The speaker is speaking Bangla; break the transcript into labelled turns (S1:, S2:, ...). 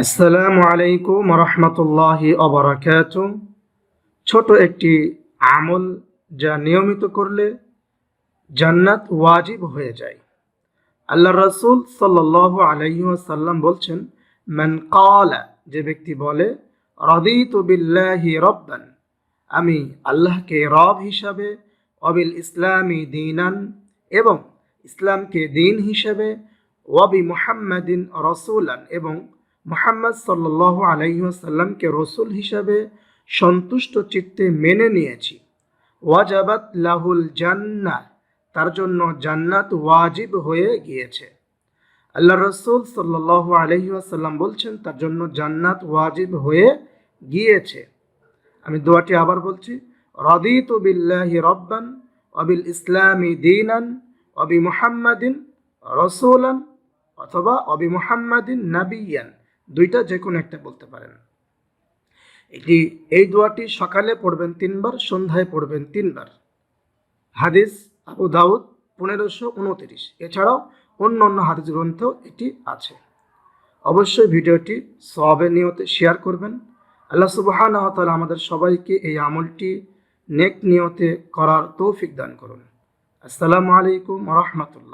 S1: আসসালামু আলাইকুম রহমতুল্লাহি অবরাকাত ছোট একটি আমল যা নিয়মিত করলে জান্নাত ওয়াজিব হয়ে যায়। আল্লাহ রসুল সাল্লাহ আলাইসাল্লাম বলছেন, মান কালা যে ব্যক্তি বলে, রদিত বিল্লাহি রব্বান আমি আল্লাহকে রব হিসাবে, অবিল ইসলামী দিনান, এবং ইসলামকে দিন হিসেবে, ওয়াবি মুহাম্মাদিন রসুলান, এবং মুহাম্মদ সাল্লাহ আলাইসাল্লামকে রসুল হিসাবে সন্তুষ্ট চিত্তে মেনে নিয়েছি। ওয়াজাবাত লাহুল জান্না তার জন্য জান্নাত ওয়াজিব হয়ে গিয়েছে। আল্লাহ রসুল সাল্লাহ আলহিহাসাল্লাম বলছেন, তার জন্য জান্নাত ওয়াজিব হয়ে গিয়েছে। আমি দোয়াটি আবার বলছি, রদিত বিল্লাহি রব্বান অবিল ইসলামী দিনান অবি মুহাম্মাদিন রসুলান অথবা অবি মুহাম্মাদিন নাবিয়ান। দুইটা যে কোনো একটা বলতে পারেন। এটি এই দোয়াটি সকালে পড়বেন তিনবার, সন্ধ্যায় পড়বেন তিনবার। হাদিস আবু দাউদ পনেরোশো উনতিরিশ। এছাড়াও অন্য অন্য হাদিস গ্রন্থ এটি আছে। অবশ্যই ভিডিওটি সবে নিয়তে শেয়ার করবেন। আল্লাহ সুবাহান আমাদের সবাইকে এই আমলটি নেক নিয়তে করার তৌফিক দান করুন। আসসালামু আলাইকুম রহমতুল্লাহ।